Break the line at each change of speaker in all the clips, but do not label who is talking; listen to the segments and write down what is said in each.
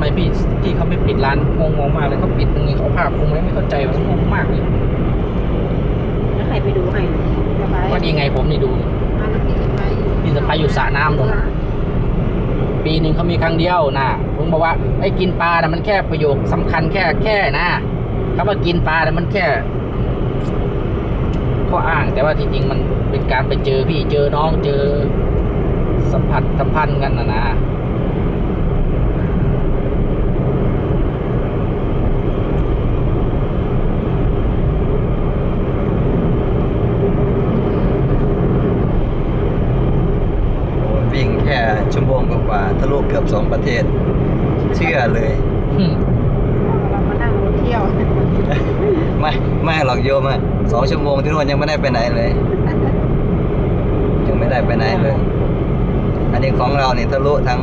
ไมพี่ที่เขาไม่ปิดร้านงงงๆมากเลยเขาปิดตรงนี้เขาเอาผ้าคลุมไว้ไม่เข้าใจว่างงมากเลย
แล้วใครไปดูให้สบาย
ว่าดีไงผมนี่ดู
มาแล้วพี่สบาย
พี่สะพ้ายอยู่สระน้ำตรงนั้นปีหนึ่งเขามีครั้งเดียวนะผมบอกว่าไอ้กินปลานะมันแค่ประโยคสำคัญแค่แค่นะคำว่ากินปลานะมันแค่ข้ออ้าง แต่ว่าที่จริงมันเป็นการไปเจอพี่เจอน้องเจอสัมผัสสัมพันธ์กันนะนะ
โอ้ยวิ่งแค่ชั่วโมงกว่าๆทะลุ เกือบสองประเทศ เชื่อเลย
อืม
เรามานั่งรถเที่ยว
ไม่ไม่หรอกโยมอะสองชั่วโมงที่นู่นยังไม่ได้ไปไหนเลย ยังไม่ได้ไปไหนเลย อันนี้ของเราเนี่ยทะลุทั้ง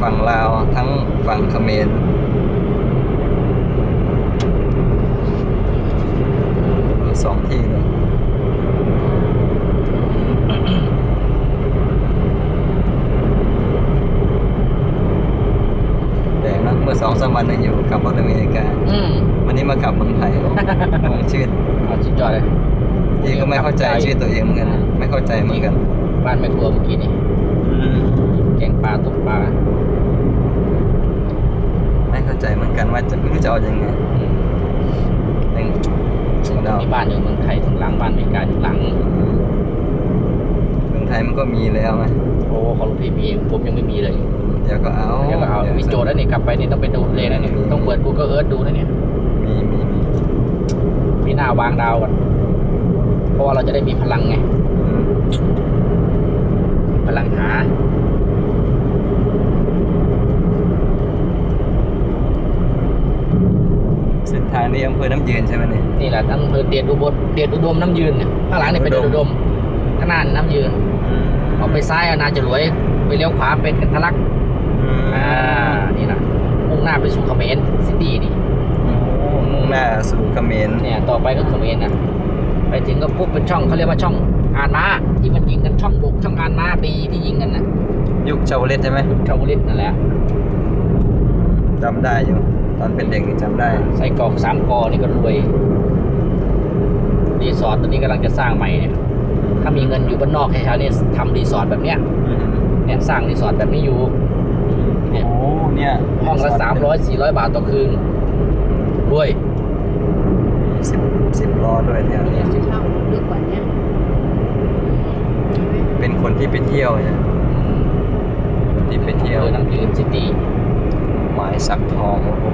ฝั่งลาวทั้งฝั่งเขมรสองที่เลย แต่นะ เมื่อสองสามวันยังอยู่ขับรถอเมริกา
อืม
วันนี้มาขับเมืองไทยโอ้งงชื่อ
เอาสุดยอดเลย
พี่ก็ไม่เข้าใจชื่อตัวเองเหมือนกันนะไม่เข้าใจเหมือนกัน
บ้านแม่ครัวเมื่อกี้นี่
อืม
แกงปลาตกปลา
ไม่เข้าใจเหมือนกันว่าจะไม่รู้จะเอายังไง
อืม
ยังเรา
มีบ้านอยู่เมืองไทยถึงหลังบ้านอเมริกาถึงหลัง
เมืองไทยมันก็มีแล้วไหม
โอ้ของลูกพี่มีผมยังไม่มีเลย
เดี๋ยวก็เอา
เดี๋ยวก็เอามีโจทย์แล้วนี่กลับไปนี่ต้องไปดูเลยนะเนี่ยต้องเปิด Google Earth ดูนะเนี่ย
มีมีมี
มีหน้าวางดาวก่อนเพราะว่าเราจะได้มีพลังไง
อืม
พลังหา
เส้นทางนี้อำเภอน้ำยืนใช่ไหมเนี่ย
นี่แหละทั้งอำเภอเดชอุบลเดชอุดมน้ำยืนเนี่ยข้างหลังนี่เป็นเดชอุดมข้างหน้าน้ำยืนออกไปซ้ายเอานาจะรวย ไปเลี้ยวขวาเป็นกันทะลัก
อืม
อ่านี่นะมุ่งหน้าไปสู่เขมรซิตี้นี่
โอ้มุ่งหน้าสู่เขมร
เนี่ยต่อไปก็เขมรนะไปถึงก็ปุ๊บเป็นช่องเขาเรียกว่าช่องอานม้าที่มันยิงกันช่องบกช่องอานม้าปีที่ยิงกันนะ
ยุคชาวเลตใช่ไหม
ชาวลิตนั่นแหละ
จำได้อยู่ตอนเป็นเด็กนี่จำได้
ไส้กรอกสามกอนี่ก็รวยรีสอร์ทตอนนี้กำลังจะสร้างใหม่เนี่ยถ้ามีเงินอยู่บ้านนอกแถวๆนี้ทำรีสอร์ทแบบเนี้ย
อืม
เนี่ยสร้างรีสอร์ทแบบนี้อยู่ เนี่ย
โอ้เนี่ย
ห้องละสามร้อยสี่ร้อยบาทต่อคืนรวย
สิบสิบล้อด้วยแถวนี้
เช่าลึกกว่านี้
เป็นคนที่ไปเที่ยวเนี่ยคนที่ไปเที่ยว
อำภอน้ำยืนซิตี้
หมายสักทองโอ้โห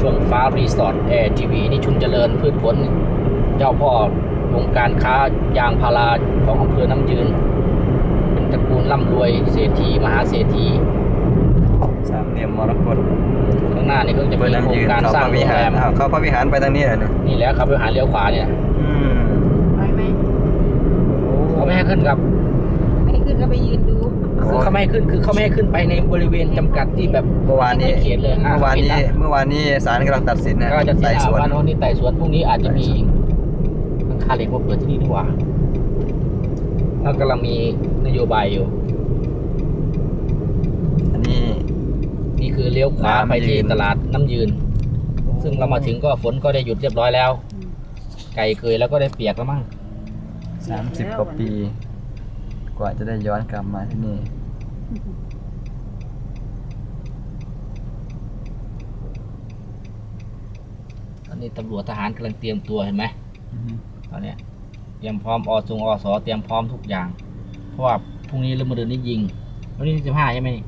ช่วงฟ้ารีสอร์ทแอร์ทีวีนี่ชุนเจริญพืชผล เจ้าพ่อวงการค้ายางพาราของอำเภอน้ำยืนเป็นต ระกูลร่ำรวยเศรษฐีมหาเศรษฐี
สามเหลี่ยมมรกต
ข้างหน้านี่ก็จะ
เปิ
มี
ด
โคร
น้ำ
ง
ยืน
การ
เขา
สร้าง
พระ
โร
วิ
ง
หา
แร
ร
ม
อ้าวเขาพระวิหารไปทางนี้เหรอเนี่ย
นี่แล้วครับไปหาเลี้ยวขวาเนี่ย
อืม
ไปไหม
เขาไม่ให้ขึ้นครับ
ไม่ให้ขึ้นก็ไปยืนดู
คือเขาไม่ให้ขึ้นคือเขาไม่ให้ขึ้นไปในบริเวณจำกัดที่แบบ
เมื่อวานนี้
ไม่เขียนเลยอะ
เมื่อวานนี้
ปิดละ
เมื่อวานนี้ศาลกำลังตัดสินนะ
ก็จะเสี
ไต่
ย
สวน
วันวันนี้ไต่สวนพรุ่งนี้อาจจะมีมันคาเหล็กมาเปิดที่นี่ดีกว่า แล้วกำลังมีนโยบายอยู่
อันนี้
นี่คือเลี้ยวขวา
น้ำยืน
ไปที่ตลาดน้ำยืน ซึ่งเรามาถึงก็ฝนก็ได้หยุดเรียบร้อยแล้ว ไก่เคยแล้วก็ได้เปียกแล้วมั้ง
สามสิบกว่าปี กว่าจะได้ย้อนกลับมาที่นี่
ตอนนี้ตำรวจทหารกำลังเตรียมตัวเห็นไหม
อือฮึ
ตอนเนี้ย เตรียมพร้อมอสงอสอเตรียมพร้อมทุกอย่าง เพราะว่าพรุ่งนี้เริ่มมาเดือนนี้ยิง วันนี้สิบห้าใช่ไหมนี่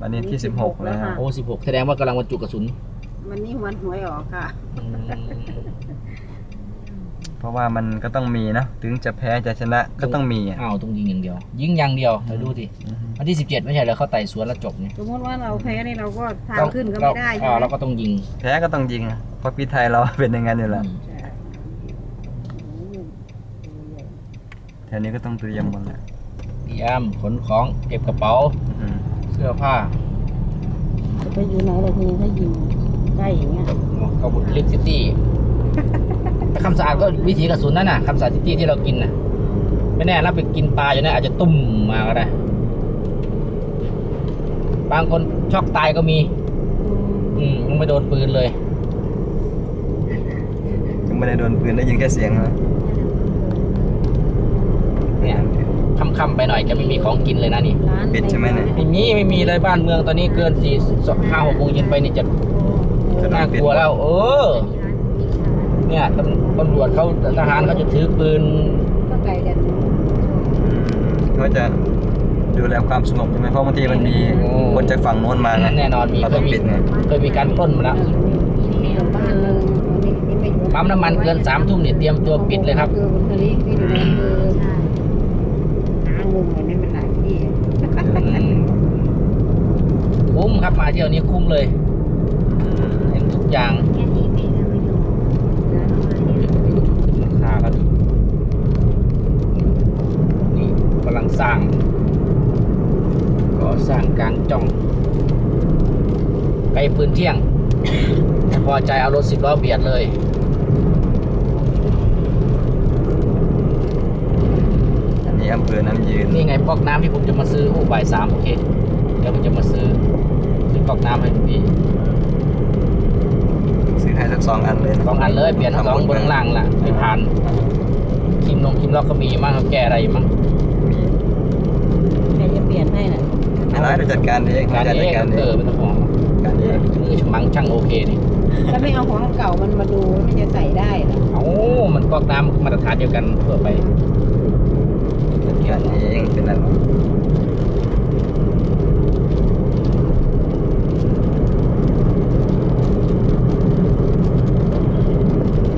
วันนี้ที่สิบหกแล้ว
โอ้สิบหกแสดงว่ากำลังบรรจุกระสุน
วันนี้วันหวยออกค่ะ
อืม
เพราะว่ามันก็ต้องมีนะ ถึงจะแพ้จะชนะก็ต้องมีอะ
อ้าวต้องยิงอย่างเดียว ยิงอย่างเดียวเดี๋ยวดูสิ
อือฮึ
วันที่สิบเจ็ดไม่ใช่เหรอเขาไต่สวนแล้วจบเนี่ย
สมมติว่าเราแพ้นี่เราก็ทางขึ้นก็ไม่ได้
เรา
ใช่
อ่า
ไหม
เราก็ต้องยิง
แพ้ก็ต้องยิงอะเพราะพี่ไทยเรา เป็นอย่างนั้นอยู่แล้ว
อืม
ใช่
แถ วนี้ก็ต้องเตรียมหมดแหละ
เตรียมขนของเก็บกระเป๋า
อืม
เสื้อผ้า
จะไปอยู่ไหนล่ะทีถ้ายิงใกล้อย่างเงี้ย
เข้าบุลิกซิตี้แต่คำสะอาดก็วิถีกระสุนนั่นน่ะคำสะอาดซิตี้ที่เรากินน่ะไม่แน่เราไปกินปลาอยู่เนี่ยอาจจะตุ้มมาก็ได้ บางคนช็อกตายก็มี อืมยังไม่โดนปืนเลย
ยังไม่ได้โดนปืนได้ยินแค่เสียงนะ
เนี่ยค่ำๆไปหน่อยจะไม่มีของกินเลยนะนี่
ร้าน
ปิดใช่ไหมเนี่ย
ไม่มีไม่มีเลยบ้านเมืองตอนนี้เกินสี่ห้าหกโมงเย็นไปนี่จะ
จะโด
น่าน
ปิด
กลัวแล้ว เออ เนี่ยตำตำรวจเขาทหารเขาจะถือปืน
ก็ไกลกัน
อืมเขาจะดูแลความสงบใช่ไหมเพราะบางทีมันมี
โอ้
คนจากฝั่งโน้นมาไง
แน่นอนมี
เรา
เค
ต้อยง
มี
ปิดไง
เคยมีการปล้นมาแล้ว
นี่อยู่บ้านนึงนี่นี่ไปอยู่
ปั๊มน้ำมันเกินสามทุ่มเนี่ยเตรียมตัวปิดเลยครับ
คือบุคลิกที่ดูคือหามุมเหมือนนี่มันหลายที่
มคุ้มครับมาเที่ยวนี้คุ้มเลยเห็นทุกอย่างราคาก็นี่กำลังสร้างก่อสร้างกลางจ่องไกลปืนเที่ยงไม่พอใจเอารถสิบล้อเบียดเลย
อันนี้อำเภอน้ำยืน
นี่ไงก๊อกน้ำที่ผมจะมาซื้อโอ้บ่ายสามโอเค เดี๋ยวผมจะมาซื้อซื้อก๊อกน้ำให้พี่
ซื้อให้สักสองอันเลยนะ
สองอันเลยเปลี่ยนทั้งสองบนข้างล่างล่ะไม่ผ่านคิมลงคิมล็อกก็มีอยู่มั้งเขาแก้อะไรอยู่มั้ง
มี
ใครจะเปลี่ยนให้น่ะ
ไม่ร้ายเราจัดการเอง
การ
จัด
เอง
การเอ
เอองเป็นของ
การเอง
มือฉมังช่างโอเคนี่
ถ้าไม่เอาของเก่ามันมาดูมันจะใส่ได้เหรอ
เอ้ามันก๊อกน้ำมาตรฐานเดียวกันทั่วไป
จัดการเองเป็นอะไร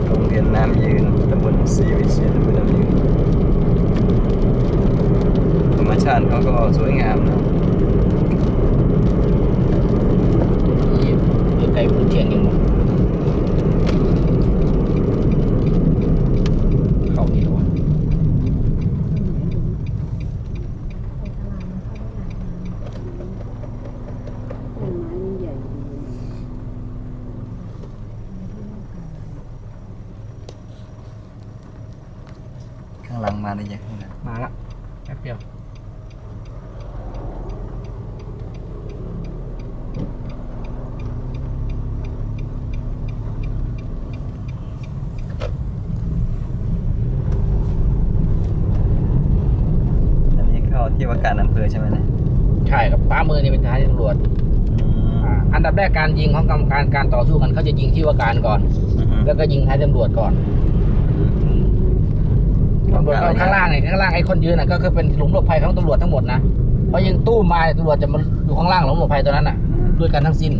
โรงเรียนน้ำยืนตำบลศรีวิเชียรอำเภอน้ำยืนธรรมชาติเขาก็สวยงามนะ
นี่อยู่ไกลพื้นเที่ยงยังหมดเข้านี่หรอวะ
ต้นไม้นี่ใหญ่ดี
ข้างหลังมาได้ยังข้างหลัง
มาละแป๊บเดียว
อันนี้เข้าที่ว่าการอำเภอใช่ไหมเนี่ย
ใช่ครับฟ้ามือนี่เป็นทหารตำรวจอ่าอันดับแรกการยิงของกรรมการการต่อสู้กันเขาจะยิงที่ว่าการก่อน
อืม
แล้วก็ยิงท้ายตำรวจก่อน ตำรวจก็ข้างล่างเนี่ยข้างล่างไอ้คนยืนน่ะก็คือเป็นหลุมหลบภัยของตำรวจทั้งหมดนะเพราะยิงตู้มมาเนี่ยตำรวจจะมาอยู่ข้างล่างหลุมหลบภัยตัวนั้นน่ะ ด้วยกันทั้งสิ้น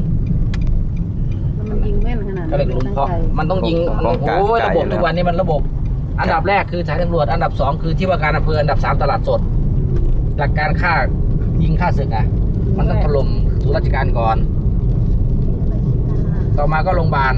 มันยิงแม่นขนาด
ก็เลยหลุมเพราะมันต้องยิงมันโอ้ยระบบทุกวันนี้มันระบบ อันดับแรกคือท้ายตำรวจอันดับสองคือที่ว่าการอำเภออันดับสามตลาดสด หลักการฆ่ายิงฆ่าศึกอะ มันต้องถล่มศูนย์ราชการก่อน ต่อมาก็โรงพยาบาล